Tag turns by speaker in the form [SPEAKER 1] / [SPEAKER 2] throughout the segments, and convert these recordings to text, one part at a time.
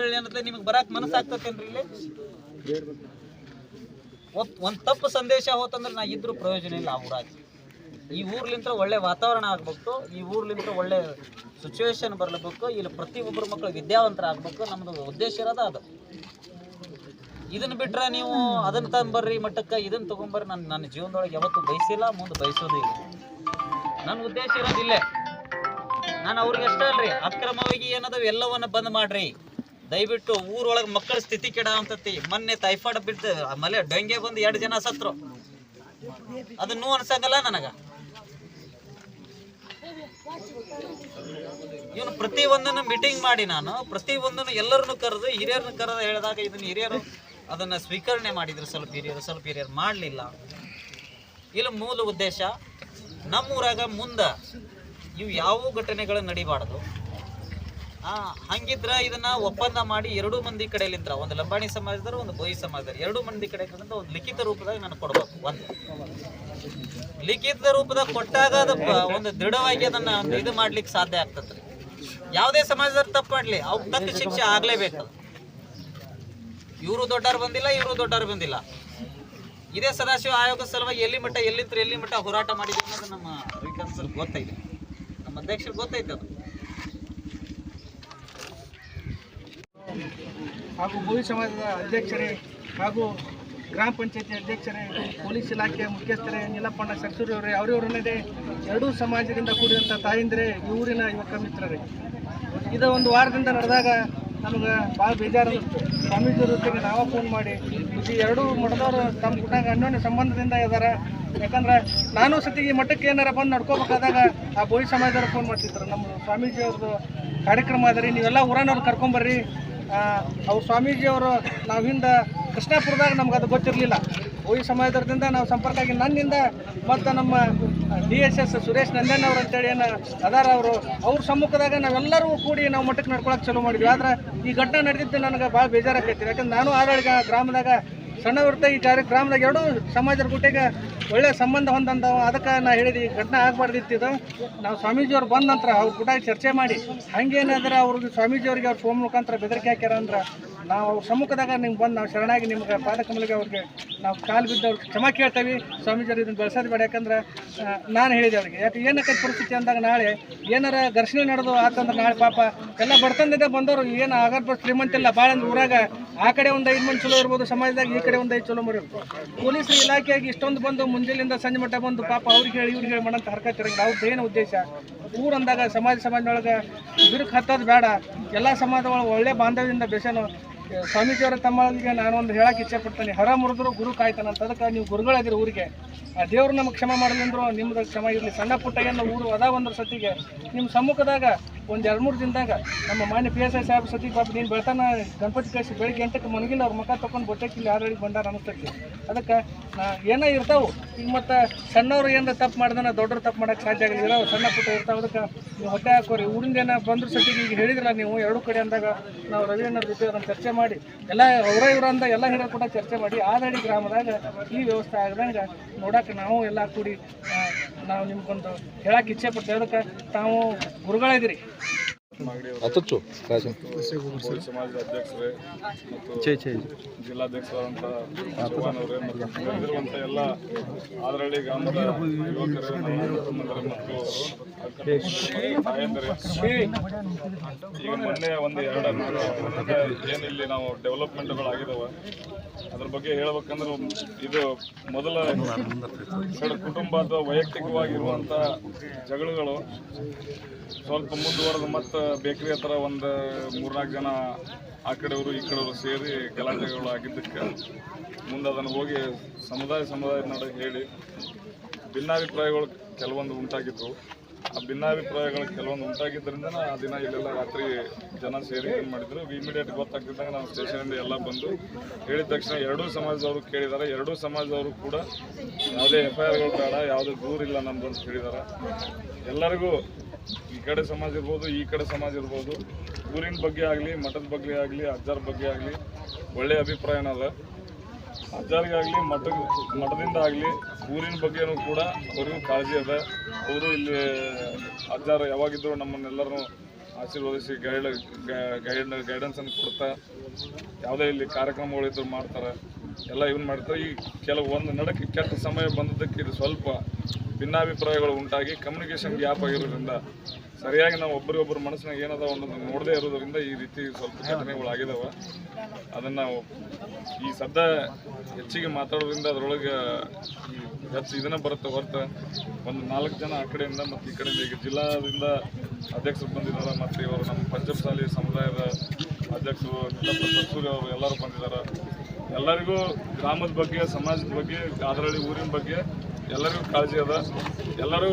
[SPEAKER 1] ಆದ್ರಳ್ಳಿ ಅನ್ನತ್ತೆ ನಿಮಗೆ ಬರಾಕ್ ಮನಸ್ಸು ಆಗ್ತತೇನ್ರಿ ಇಲ್ಲಿ? ಒಂದು ತಪ್ಪು ಸಂದೇಶ ಹೋತಂದ್ರೆ ನಾ ಇದ್ರೂ ಪ್ರಯೋಜನ ಇಲ್ಲ ಆ ಊರಾಗ. ಈ ಊರ್ಲಿಂತ ಒಳ್ಳೆ ವಾತಾವರಣ ಆಗ್ಬೇಕು, ಈ ಊರ್ಲಿಂತ ಒಳ್ಳೆ ಸಿಚುವೇಶನ್ ಬರ್ಲಬೇಕು, ಇಲ್ಲಿ ಪ್ರತಿಯೊಬ್ಬರು ಮಕ್ಕಳು ವಿದ್ಯಾವಂತರ ಆಗ್ಬೇಕು, ನಮ್ದು ಉದ್ದೇಶ ಇರೋದ ಅದು. ಇದನ್ನ ಬಿಟ್ರೆ ನೀವು ಅದನ್ನ ತಂಬರ್ರಿ ಮಟ್ಟಕ್ಕೆ ಇದನ್ನ ತಗೊಂಬರ್ರಿ, ನಾನು ನನ್ನ ಜೀವನದೊಳಗೆ ಯಾವತ್ತು ಬಯಸಿಲ್ಲ, ಮುಂದೆ ಬಯಸೋದು ಇಲ್ಲ. ನನ್ನ ಉದ್ದೇಶ ಇರೋದಿಲ್ಲೇ ನಾನು ಅವ್ರಿಗೆ ಅಷ್ಟೇ ಅಲ್ರಿ, ಅಕ್ರಮವಾಗಿ ಏನದಾವ ಎಲ್ಲವನ್ನ ಬಂದ್ ಮಾಡ್ರಿ. ದಯವಿಟ್ಟು ಊರೊಳಗೆ ಮಕ್ಕಳ ಸ್ಥಿತಿ ಕೆಡ ಅಂತತಿ. ಮೊನ್ನೆ ಟೈಫಾಯ್ಡ್ ಬಿಟ್ಟು ಆಮೇಲೆ ಡೆಂಗೆ ಬಂದು ಎರಡು ಜನ ಸತ್ರು. ಅದನ್ನು ಅನ್ಸಂಗಲ್ಲ ನನಗ. ಇವನು ಪ್ರತಿ ಒಂದನ್ನು ಮೀಟಿಂಗ್ ಮಾಡಿ ನಾನು. ಪ್ರತಿ ಒಂದನ್ನು ಎಲ್ಲರನ್ನು ಕರೆದು, ಹಿರಿಯರನ್ನು ಕರೆದು ಹೇಳಿದಾಗ ಇದನ್ನು ಹಿರಿಯರು ಅದನ್ನು ಸ್ವೀಕರಣೆ ಮಾಡಿದ್ರು. ಸ್ವಲ್ಪ ಹಿರಿಯರು ಸ್ವಲ್ಪ ಹಿರಿಯರು ಮಾಡಲಿಲ್ಲ. ಇಲ್ಲಿ, ಮೂಲ ಉದ್ದೇಶ ನಮ್ಮೂರಾಗ ಮುಂದೆ ಇವು ಯಾವ ಘಟನೆಗಳು ನಡಿಬಾರ್ದು. ಹಂಗಿದ್ರ ಇದನ್ನ ಒಪ್ಪಂದ ಮಾಡಿ ಎರಡು ಮಂದಿ ಕಡೆಯಲ್ಲಿಂದ್ರ ಒಂದು ಲಂಬಾಣಿ ಸಮಾಜದವರು, ಒಂದು ಬೋಯಿ ಸಮಾಜದವರು. ಎರಡು ಮಂದಿ ಕಡೆಯಿಂದ ಒಂದು ಲಿಖಿತ ರೂಪದಾಗ ನಾನು ಕೊಡ್ಬೇಕು, ಒಂದು. ಲಿಖಿತ ರೂಪದಾಗ ಕೊಟ್ಟಾಗ ಅದು ಒಂದು ದೃಢವಾಗಿ ಅದನ್ನ ಇದು ಮಾಡ್ಲಿಕ್ಕೆ ಸಾಧ್ಯ ಆಗ್ತದ್ರಿ ಯಾವುದೇ ಸಮಾಜದವ್ರು ತಪ್ಪು ಮಾಡ್ಲಿ, ಅವ್ರು ತಕ್ಕ ಶಿಕ್ಷೆ ಆಗ್ಲೇಬೇಕು. ಇವರು ದೊಡ್ಡವ್ರು ಬಂದಿಲ್ಲ, ಇವರು ದೊಡ್ಡವ್ರು ಬಂದಿಲ್ಲ. ಇದೇ ಸದಾಶಿವ ಆಯೋಗದ ಸಲುವಾಗಿ ಎಲ್ಲಿ ಮಟ್ಟ, ಎಲ್ಲಿಂತ್ರ ಎಲ್ಲಿ ಮಟ್ಟ ಹೋರಾಟ ಮಾಡಿದ್ರು ಅನ್ನೋದು ನಮ್ಮ ರವಿಕಾಂತ್ ಸರ್ ಗೊತ್ತೈತೆ ನಮ್ಮ ಅಧ್ಯಕ್ಷರಿಗೆ ಗೊತ್ತೈತೆ ಅದು.
[SPEAKER 2] ಹಾಗೂ ಭೂವಿ ಸಮಾಜದ ಅಧ್ಯಕ್ಷರೇ ಹಾಗೂ ಗ್ರಾಮ ಪಂಚಾಯತಿ ಅಧ್ಯಕ್ಷರೇ, ಪೊಲೀಸ್ ಇಲಾಖೆಯ ಮುಖ್ಯಸ್ಥರೇ ನೀಲಪ್ಪಣ್ಣ ಸರ್ಸೂರಿ ಅವರೇ ಅವರಿವರನ್ನದೇ ಎರಡೂ ಸಮಾಜದಿಂದ ಕೂಡಿದಂಥ ತಾಯಿಂದರೆ ಈ ಊರಿನ ಯುವಕ ಮಿತ್ರರೇ. ಇದು ಒಂದು ವಾರದಿಂದ ನಡೆದಾಗ ನಮಗೆ ಭಾಳ ಬೇಜಾರು ಸ್ವಾಮೀಜಿ ಜೊತೆಗೆ ನಾವೇ ಫೋನ್ ಮಾಡಿ ಈ ಎರಡೂ ಮಠದವರು ತಮ್ಮ ಗುಣಾಗ ಅನ್ಯೋನ್ಯ ಸಂಬಂಧದಿಂದ ಇದ್ದಾರೆ ಯಾಕಂದ್ರೆ ನಾನು ಸತಿಗೆ ಈ ಮಠಕ್ಕೆ ಏನಾರ ಬಂದು ನಡ್ಕೋಬೇಕಾದಾಗ ಆ ಬೋಯಿ ಸಮಾಜದವ್ರು ಫೋನ್ ಮಾಡ್ತಿದ್ರು. ನಮ್ಮ ಸ್ವಾಮೀಜಿ ಅವ್ರದ್ದು ಕಾರ್ಯಕ್ರಮ ಆದರೆ ರೀ, ನೀವೆಲ್ಲ ಊರನವ್ರು ಕರ್ಕೊಂಬರ್ರಿ ಅವ್ರ ಸ್ವಾಮೀಜಿಯವರು ನಾವು ಹಿಂದೆ ಕೃಷ್ಣಾಪುರದಾಗ ನಮ್ಗೆ ಅದು ಗೊತ್ತಿರಲಿಲ್ಲ. ಈ ಸಮಾಜದಿಂದ ನಾವು ಸಂಪರ್ಕ ಆಗಿ ನನ್ನಿಂದ ಮತ್ತು ನಮ್ಮ D S S Suresh Nandan ಅವ್ರು ಅಂತೇಳಿ ಏನು ಅದಾರ ಅವರು, ಅವ್ರ ಸಮ್ಮುಖದಾಗ ನಾವೆಲ್ಲರೂ ಕೂಡಿ ನಾವು ಮಟ್ಟಕ್ಕೆ ನಡ್ಕೊಳಕ್ಕೆ ಚಲೋ ಮಾಡಿದ್ವಿ. ಆದ್ರೆ ಈ ಘಟನೆ ನಡೆದಿದ್ದು ನನಗೆ ಭಾಳ ಬೇಜಾರಾಕೈತಿ. ಯಾಕಂದ್ರೆ ನಾನು ಆಡಳಿತ ಗ್ರಾಮದಾಗ ಸಣ್ಣವ್ರತ ಈ ಜಾರಿ ಗ್ರಾಮದಾಗ ಎರಡೂ ಸಮಾಜದ ಗುಟ್ಟಿಗೆ ಒಳ್ಳೆ ಸಂಬಂಧ ಹೊಂದಂತ ಅದಕ್ಕೆ ನಾ ಹೇಳಿದ, ಈ ಘಟನೆ ಆಗಬಾರ್ದಿತ್ತಿದ್ದು ನಾವು ಸ್ವಾಮೀಜಿಯವ್ರು ಬಂದ ನಂತರ ಅವ್ರ ಕೂಡ ಚರ್ಚೆ ಮಾಡಿ ಹಂಗೇನಾದ್ರೆ ಅವ್ರಿಗೆ ಸ್ವಾಮೀಜಿಯವ್ರಿಗೆ ಅವ್ರ ಫೋನ್ ಮುಖಾಂತರ ಬೆದರಿಕೆ ಹಾಕ್ಯಾರ ಅಂದ್ರೆ ನಾವು ಅವ್ರ ಸಮ್ಮುಖದಾಗ ನಿಮ್ಗೆ ಬಂದು ನಾವು ಶರಣಾಗಿ ನಿಮ್ಗೆ ಪಾದಕಮಲಿಗೆ ಅವ್ರಿಗೆ ನಾವು ಕಾಲು ಬಿದ್ದು ಅವ್ರಿಗೆ ಕ್ಷಮಾ ಕೇಳ್ತೇವೆ. ಸ್ವಾಮೀಜಿಯವ್ರು ಇದನ್ನು ಬೆಳೆಸೋದು ಬೇಡ, ಯಾಕಂದ್ರೆ ನಾನು ಹೇಳಿದೆ ಅವ್ರಿಗೆ. ಯಾಕೆ ಏನಕ್ಕೆ ಪರಿಸ್ಥಿತಿ ಅಂದಾಗ ನಾಳೆ ಏನಾರ ಘರ್ಷಣೆ ನಡೆದು ಆತಂದ್ರೆ ನಾಳೆ ಪಾಪ ಎಲ್ಲ ಬರ್ತಂದಿದೆ ಬಂದವರು, ಏನು ಆಗಾರ್ಬೋದು ಶ್ರೀಮಂತ ಇಲ್ಲ ಭಾಳ ಅಂದ್ರೆ ಊರಾಗ ಆ ಕಡೆ ಒಂದು ಐದು ಮಂದಿ ಚಲೋ ಇರ್ಬೋದು, ಸಮಾಜದಾಗ ಈ ಕಡೆ ಒಂದು ಐದು ಚಲೋ ಮರಿ ಪೊಲೀಸ್ ಇಲಾಖೆಯಾಗಿ ಇಷ್ಟೊಂದು ಬಂದು ಮುಂಜಾನೆಯಿಂದ ಸಂಜೆ ಮಟ್ಟ ಬಂದು ಪಾಪ ಅವ್ರಿಗೆ ಹೇಳಿ, ಇವ್ರಿಗೆ ಹೇಳಿ ಮಾಡಂತ ಹರ್ಕತ್ತಿರಂಗಿಲ್ಲ ಅವ್ರದ್ದು ಏನು ಉದ್ದೇಶ. ಊರಂದಾಗ ಸಮಾಜ ಸಮಾಜದೊಳಗೆ ಬಿರುಕು ಹತ್ತೋದು ಬೇಡ. ಎಲ್ಲ ಸಮಾಜ ಒಳಗೆ ಒಳ್ಳೆ ಬಾಂಧವ್ಯದಿಂದ ಬೆಸನು. ಸ್ವಾಮೀಜಿಯವರ ತಮ್ಮಳಿಗೆ ನಾನು ಒಂದು ಹೇಳಕ್ಕೆ ಇಚ್ಛೆ ಪಡ್ತೇನೆ. ಹರ ಮುರಿದ್ರು ಗುರು ಕಾಯ್ತಾನಂತ ಅದಕ್ಕೆ ನೀವು ಗುರುಗಳಾದಿರಿ ಊರಿಗೆ. ಆ ದೇವ್ರು ನಮಗೆ ಕ್ಷಮ ಮಾಡಲಿ ಅಂದ್ರು ನಿಮ್ದು ಕ್ಷಮ ಇರಲಿ. ಸಣ್ಣ ಪುಟ್ಟ ಏನು ಊರು ಅದ ಒಂದ್ರ ಸತಿಗೆ. ನಿಮ್ಮ ಸಮ್ಮುಖದಾಗ ಒಂದು ಎರಡು ಮೂರು ದಿನದಾಗ ನಮ್ಮ ಮಾನ್ಯ ಪಿ ಎಸ್ ಐ ಸಾಹೇಬ್ ಸತಿ ಬಾಬು ನೀನು ಬೆಳ್ತಾನ, ಗಣಪತಿ ಕಳಿಸಿ ಬೆಳಿಗ್ಗೆ ಎಂಟಕ್ಕೆ ಮನಗಿಲ್ಲ ಅವ್ರ ಮುಖ ತೊಗೊಂಡು ಇಲ್ಲಿ ಆರಳಿಗೆ ಬಂದಾರ ಅನ್ನಿಸ್ತೈತಿ. ಅದಕ್ಕೆ ಏನೋ ಇರ್ತಾವೆ? ಈಗ ಮತ್ತು ಸಣ್ಣವ್ರು ಏನಾರ ತಪ್ಪು ಮಾಡ್ದನ ದೊಡ್ಡರು ತಪ್ಪು ಮಾಡೋಕ್ಕೆ ಸಾಧ್ಯ ಆಗಲಿ ಇರೋ ಸಣ್ಣ ಪುಟ್ಟ ಇರ್ತಾವೆ, ಅದಕ್ಕೆ ನೀವು ಹೊಟ್ಟೆ ಹಾಕೋರಿ. ಊರಿಂದ ಏನೋ ಬಂದ್ರ ಸತಿಗೆ ಈಗ ಹೇಳಿದ್ರಲ್ಲ ನೀವು, ಎರಡು ಕಡೆ ಅಂದಾಗ ನಾವು ರವೀಂದ್ರ ಜೊತೆ ಅದನ್ನು ಚರ್ಚೆ ಮಾಡಿ, ಎಲ್ಲ ಅವರ ಇವ್ರ ಅಂದ ಎಲ್ಲ ಹಿರಿಯರು ಕೂಡ ಚರ್ಚೆ ಮಾಡಿ, ಆದಡಿ ಗ್ರಾಮದಾಗ ಈ ವ್ಯವಸ್ಥೆ ಆಗದಂಗೆ ನೋಡೋಕೆ ನಾವು ಎಲ್ಲ ಕೂಡಿ ನಾವು ನಿಮ್ಗೊಂದು ಹೇಳಕ್ಕೆ ಇಚ್ಛೆ ಪಡ್ತೇವೆ. ಅದಕ್ಕೆ ತಾವು ಗುರುಗಳಿದ್ದೀರಿ
[SPEAKER 3] ಅತ್ತು ಕಾಸು
[SPEAKER 4] ಸಮಾಜದ ಅಧ್ಯಕ್ಷರೇ ಮತ್ತು ಜಿಲ್ಲಾಧ್ಯಕ್ಷರಾದಂಥ ಅವರೇ ಮತ್ತು ಎಲ್ಲ ಅದರಲ್ಲಿ ಗ್ರಾಮದ ಯುವಕರೇ ಮತ್ತು ಈಗ ಮೊನ್ನೆ ಒಂದು ಎರಡು ಮೂರು ಏನು ಇಲ್ಲಿ ನಾವು ಡೆವಲಪ್ಮೆಂಟ್ಗಳಾಗಿದ್ದಾವೆ ಅದ್ರ ಬಗ್ಗೆ ಹೇಳ್ಬೇಕಂದ್ರೆ ಇದು ಮೊದಲ ಕುಟುಂಬ ಅಥವಾ ವೈಯಕ್ತಿಕವಾಗಿರುವಂಥ ಜಗಳಗಳು ಸ್ವಲ್ಪ ಮುಂದುವರೆದು ಮತ್ತು ಬೇಕರಿ ಹತ್ರ ಒಂದು ಮೂರ್ನಾಲ್ಕು ಜನ ಆ ಕಡೆಯವರು ಈ ಕಡೆಯವರು ಸೇರಿ ಗಲಾಟೆಗಳು ಆಗಿದ್ದಕ್ಕೆ ಮುಂದೆ ಅದನ್ನು ಹೋಗಿ ಸಮುದಾಯ ಸಮುದಾಯದ ನಡುವೆ ಹೇಳಿ ಭಿನ್ನಾಭಿಪ್ರಾಯಗಳು ಕೆಲವೊಂದು ಉಂಟಾಗಿದ್ದವು. ಆ ಭಿನ್ನಾಭಿಪ್ರಾಯಗಳು ಕೆಲವೊಂದು ಉಂಟಾಗಿದ್ದರಿಂದ ಆ ದಿನ ಇಲ್ಲೆಲ್ಲ ರಾತ್ರಿ ಜನ ಸೇರಿ ಏನು ಮಾಡಿದ್ರು? ಇಮಿಡಿಯೇಟ್ ಗೊತ್ತಾಗ್ತಿದ್ದಾಗ ನಾವು ಸ್ಟೇಷನಿಂದ ಎಲ್ಲ ಬಂದು ಹೇಳಿದ ತಕ್ಷಣ ಎರಡೂ ಸಮಾಜದವರು ಕೇಳಿದ್ದಾರೆ ಎರಡೂ ಸಮಾಜದವರು ಕೂಡ ಯಾವುದೇ ಎಫ್ ಐ ಆರ್ಗಳು ಬೇಡ, ಯಾವುದೇ ದೂರಿಲ್ಲ ನಮ್ದು ಅಂತ ಹೇಳಿದ್ದಾರೆ ಎಲ್ಲರಿಗೂ ಈ ಕಡೆ ಸಮಾಜ ಇರ್ಬೋದು, ಈ ಕಡೆ ಸಮಾಜ ಇರ್ಬೋದು. ಊರಿನ ಬಗ್ಗೆ ಆಗಲಿ, ಮಠದ ಬಗ್ಗೆ ಆಗಲಿ, ಅಜ್ಜರ ಬಗ್ಗೆ ಆಗಲಿ ಒಳ್ಳೆಯ ಅಭಿಪ್ರಾಯ ಅದ ಅಜ್ಜಾರಿಗಾಗಲಿ, ಮಠ, ಮಠದಿಂದ ಆಗಲಿ, ಊರಿನ ಬಗ್ಗೆನೂ ಕೂಡ ಅವರಿಗೂ ಕಾಳಜಿ ಅದ. ಅವರು ಇಲ್ಲಿ ಅಜ್ಜಾರು ಯಾವಾಗಿದ್ರು ನಮ್ಮನ್ನೆಲ್ಲರೂ ಆಶೀರ್ವದಿಸಿ ಗೈಡ್ ಗೈಡ್ ಗೈಡೆನ್ಸನ್ನು ಕೊಡ್ತಾ, ಯಾವುದೇ ಇಲ್ಲಿ ಕಾರ್ಯಕ್ರಮಗಳಿದ್ರು ಮಾಡ್ತಾರೆ, ಎಲ್ಲ ಇವನ್ ಮಾಡ್ತಾರೆ. ಈ ಕೆಲವು ಒಂದು ನಡಕ್ಕೆ ಕೆಟ್ಟ ಸಮಯ ಬಂದದ್ದಕ್ಕೆ ಇದು ಸ್ವಲ್ಪ ಭಿನ್ನಾಭಿಪ್ರಾಯಗಳು ಉಂಟಾಗಿ ಕಮ್ಯುನಿಕೇಷನ್ ಗ್ಯಾಪ್ ಆಗಿರೋದ್ರಿಂದ ಸರಿಯಾಗಿ ನಾವು ಒಬ್ಬರಿಗೊಬ್ಬರು ಮನಸ್ಸಿನಾಗ ಏನದ ಅನ್ನೋದನ್ನ ನೋಡದೇ ಇರೋದ್ರಿಂದ ಈ ರೀತಿ ಸ್ವಲ್ಪ ಘಟನೆಗಳು ಆಗಿದಾವೆ. ಅದನ್ನು ಈ ಸದ್ದ ಹೆಚ್ಚಿಗೆ ಮಾತಾಡೋದ್ರಿಂದ ಅದರೊಳಗೆ ಈ ಹೆಚ್ಚು ಇದನ್ನ ಬರುತ್ತೆ ಹೊರತು ಒಂದು ನಾಲ್ಕು ಜನ ಆ ಕಡೆಯಿಂದ ಮತ್ತು ಈ ಕಡೆಯಿಂದ ಈಗ ಜಿಲ್ಲಾದಿಂದ ಅಧ್ಯಕ್ಷರು ಬಂದಿದ್ದಾರೆ, ಮತ್ತು ಇವರು ನಮ್ಮ ಪಂಚಮಸಾಲಿ ಸಮುದಾಯದ ಅಧ್ಯಕ್ಷರು ಸೂರ್ಯ ಅವರು ಎಲ್ಲರೂ ಬಂದಿದ್ದಾರೆ. ಎಲ್ಲರಿಗೂ ಗ್ರಾಮದ ಬಗ್ಗೆ, ಸಮಾಜದ ಬಗ್ಗೆ, ಅದರಲ್ಲಿ ಊರಿನ ಬಗ್ಗೆ ಎಲ್ಲರಿಗೂ ಕಾಳಜಿ ಅದ. ಎಲ್ಲರೂ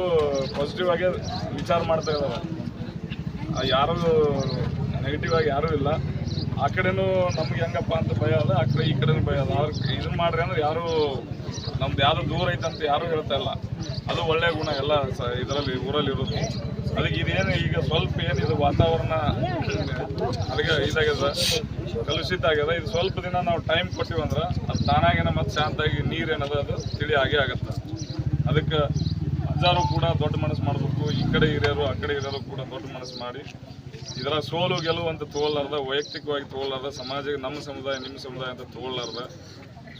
[SPEAKER 4] ಪಾಸಿಟಿವ್ ಆಗಿ ವಿಚಾರ ಮಾಡ್ತಾ ಇದ್ದಾರೆ ಯಾರು ನೆಗೆಟಿವ್ ಆಗಿ ಯಾರೂ ಇಲ್ಲ. ಆ ಕಡೆನೂ ನಮ್ಗೆ ಹೆಂಗಪ್ಪ ಅಂತ ಭಯ ಅದ, ಆ ಕಡೆ ಈ ಕಡೆನೂ ಭಯ ಅದ. ಅವ್ರು ಇದನ್ನ ಮಾಡ್ರಿ ಅಂದ್ರೆ ಯಾರು ನಮ್ದು ಯಾರು ದೂರ ಐತೆ ಅಂತ ಯಾರು ಹೇಳ್ತಾ ಇಲ್ಲ. ಅದು ಒಳ್ಳೆಯ ಗುಣ ಎಲ್ಲ ಸ ಇದರಲ್ಲಿ ಊರಲ್ಲಿ ಇರೋದು. ಅದಕ್ಕೆ ಇದೇನು ಈಗ ಸ್ವಲ್ಪ ಏನು ಇದು ವಾತಾವರಣ ಅದಕ್ಕೆ ಇದಾಗ್ಯದ, ಕಲುಷಿತ ಆಗ್ಯದ. ಇದು ಸ್ವಲ್ಪ ದಿನ ನಾವು ಟೈಮ್ ಕೊಟ್ಟಿವಂದ್ರೆ ಅದು ತಾನಾಗೇನ ಮತ್ತೆ ಶಾಂತಾಗಿ ನೀರು ಏನದ ಅದು ತಿಳಿ ಆಗೇ ಆಗತ್ತೆ. ಅದಕ್ಕೆ ಅಜ್ಜಾರು ಕೂಡ ದೊಡ್ಡ ಮನಸ್ಸು ಮಾಡಬೇಕು. ಈ ಕಡೆ ಹಿರಿಯರು, ಆ ಕಡೆ ಹಿರಿಯರು ಕೂಡ ದೊಡ್ಡ ಮನಸ್ಸು ಮಾಡಿ. ಇದರ ಸೋಲು ಗೆಲುವು ಅಂತ ತೋಲಾರ್ದ ವೈಯಕ್ತಿಕವಾಗಿ ತೋಲಾರ್ದ ಸಮಾಜಕ್ಕೆ ನಮ್ಮ ಸಮುದಾಯ, ನಿಮ್ಮ ಸಮುದಾಯ ಅಂತ ತಗೊಳ್ಳಾರ್ದ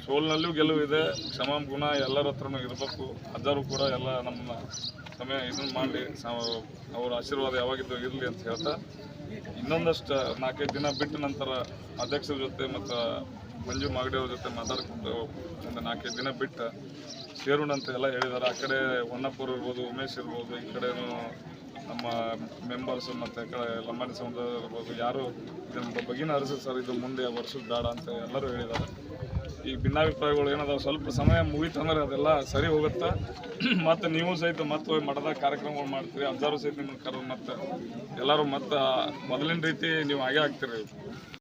[SPEAKER 4] ಸೋಲಿನಲ್ಲೂ ಗೆಲುವು ಇದೆ ಕ್ಷಮ ಗುಣ ಎಲ್ಲರ ಹತ್ರನೂ ಇರಬೇಕು. ಅಜ್ಜಾರು ಕೂಡ ಎಲ್ಲ ನಮ್ಮ ಸಮಯ ಇದನ್ನು ಮಾಡಿ ಅವರ ಆಶೀರ್ವಾದ ಯಾವಾಗಿದ್ದು ಇರಲಿ ಅಂತ ಹೇಳ್ತಾ, ಇನ್ನೊಂದಷ್ಟು ನಾಲ್ಕೈದು ದಿನ ಬಿಟ್ಟ ನಂತರ ಅಧ್ಯಕ್ಷರ ಜೊತೆ ಮತ್ತು ಮಂಜು ಮಾಗಡಿ ಅವ್ರ ಜೊತೆ ಮಾತಾಡ್ಕೊಂಡು ಒಂದು ನಾಲ್ಕೈದು ದಿನ ಬಿಟ್ಟು ಸೇರೋಣ ಅಂತ ಎಲ್ಲ ಹೇಳಿದ್ದಾರೆ ಆ ಕಡೆ ಹೊನ್ನಪ್ಪರು ಇರ್ಬೋದು, ಉಮೇಶ್ ಇರ್ಬೋದು, ಈ ಕಡೆನೂ ನಮ್ಮ ಮೆಂಬರ್ಸ್ ಮತ್ತು ಕಡೆ ಲಂಬಾಣಿ ಸಮುದಾಯ ಇರ್ಬೋದು, ಯಾರು ಇದನ್ನ ಬಗಿನ ಹರಿಸಿ ಸರ್, ಇದು ಮುಂದೆ ವರ್ಷದ ಬೇಡ ಅಂತ ಎಲ್ಲರೂ ಹೇಳಿದ್ದಾರೆ ಈ ಭಿನ್ನಾಭಿಪ್ರಾಯಗಳು ಏನದಾವೆ? ಸ್ವಲ್ಪ ಸಮಯ ಮುಗೀತಂದ್ರೆ ಅದೆಲ್ಲ ಸರಿ ಹೋಗುತ್ತೆ? ಮತ್ತು ನೀವು ಸಹಿತ ಮತ್ತೆ ಹೋಗಿ ಮಠದಾಗ ಕಾರ್ಯಕ್ರಮಗಳು ಮಾಡ್ತೀರಿ, ಅಜ್ಜಾರು ಸಹಿತ ನಿಮ್ಮನ್ನು ಕರೆದು ಮತ್ತೆ ಎಲ್ಲರೂ ಮತ್ತೆ ಮೊದಲಿನ ರೀತಿ ನೀವು ಹಾಗೆ ಆಗ್ತೀರಿ.